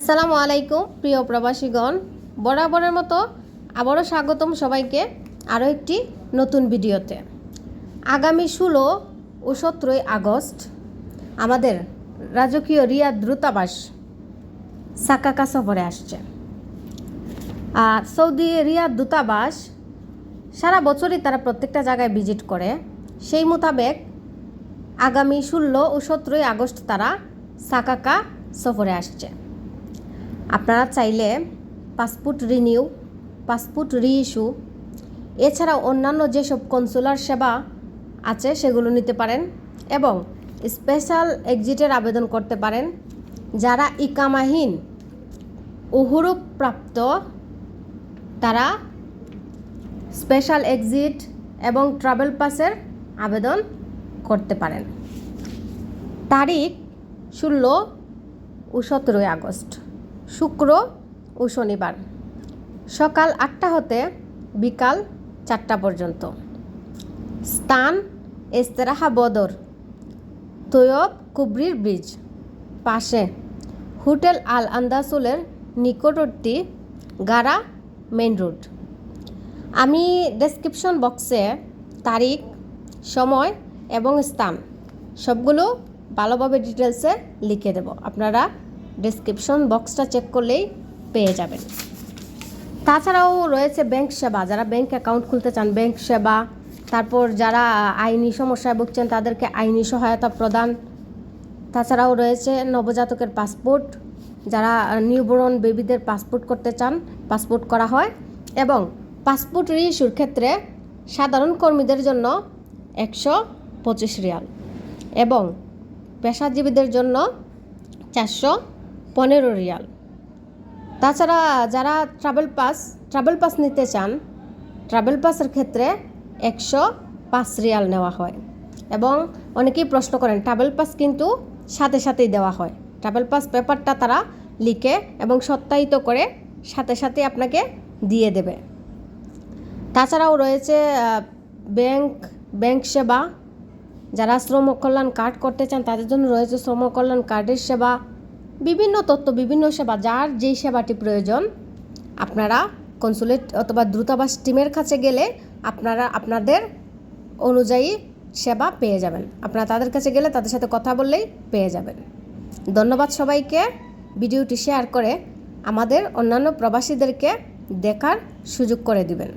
আসসালামু আলাইকুম, প্রিয় প্রবাসীগণ। বরাবরের মতো আবারও স্বাগতম সবাইকে আরও একটি নতুন ভিডিওতে। আগামী ষোলো ও সতেরোই আগস্ট আমাদের রাজকীয় রিয়াদ দ্রুতাবাস সাকাকা সফরে আসছে। আর সৌদি রিয়াদ দূতাবাস সারা বছরই তারা প্রত্যেকটা জায়গায় ভিজিট করে। সেই মোতাবেক আগামী ষোলো ও সতেরোই আগস্ট তারা সাকাকা সফরে আসছে। আপনারা চাইলে পাসপোর্ট রিনিউ, পাসপোর্ট রিইস্যু, এছাড়াও অন্যান্য যেসব কনসুলার সেবা আছে সেগুলো নিতে পারেন এবং স্পেশাল এক্সিটের আবেদন করতে পারেন যারা ইকামাহীন প্রাপ্ত তারা স্পেশাল এক্সিট এবং ট্রাভেল পাসের আবেদন করতে পারেন। তারিখ ষোলো ও সতেরোই আগস্ট। শুক্র ও শনিবার। সকাল আটটা হতে বিকাল চারটা পর্যন্ত। স্থান এস্তেরাহা বদর, তৈয়ব কুবরির ব্রিজ। পাশে হোটেল আল আন্দাসুলের নিকটবর্তী গারা মেন রোড। আমি ডেসক্রিপশন বক্সে তারিখ, সময় এবং স্থান সবগুলো ভালোভাবে ডিটেলসে লিখে দেব। আপনারা ডেসক্রিপশন বক্সটা চেক করলেই পেয়ে যাবেন। তাছাড়াও রয়েছে ব্যাংক সেবা, যারা ব্যাংক অ্যাকাউন্ট খুলতে চান ব্যাংক সেবা, তারপর যারা আইনি সমস্যায় ভুগছেন, তাদেরকে আইনি সহায়তা প্রদান। তাছাড়াও রয়েছে নবজাতকের পাসপোর্ট যারা নিউবরন বেবিদের পাসপোর্ট করতে চান পাসপোর্ট করা হয় এবং পাসপোর্ট রিইস্যুর ক্ষেত্রে সাধারণ কর্মীদের জন্য একশো পঁচিশ রিয়াল এবং পেশাজীবীদের জন্য চারশো পনেরো রিয়াল। তাছাড়া যারা ট্রাভেল পাস ট্রাভেল পাস নিতে চান ট্রাভেল পাসের ক্ষেত্রে একশো পাঁচ রিয়াল নেওয়া হয়। এবং অনেকেই প্রশ্ন করেন ট্রাভেল পাস কিন্তু সাথে সাথেই দেওয়া হয়। ট্রাভেল পাস পেপারটা তারা লিখে এবং সত্যায়িত করে সাথে সাথে আপনাকে দিয়ে দেবে। তাছাড়াও রয়েছে ব্যাংক ব্যাংক সেবা। যারা শ্রম কল্যাণ কার্ড করতে চান, তাদের জন্য রয়েছে শ্রম কল্যাণ কার্ডের সেবা। বিভিন্ন তথ্য বিভিন্ন সেবা, যার যেই সেবাটি প্রয়োজন, আপনারা কনসুলেট অথবা দ্রুতাবাস টিমের কাছে গেলে আপনারা আপনাদের অনুযায়ী সেবা পেয়ে যাবেন। আপনারা তাদের কাছে গেলে তাদের সাথে কথা বললেই পেয়ে যাবেন। ধন্যবাদ সবাইকে। ভিডিওটি শেয়ার করে আমাদের অন্যান্য প্রবাসীদেরকে দেখার সুযোগ করে দিবেন।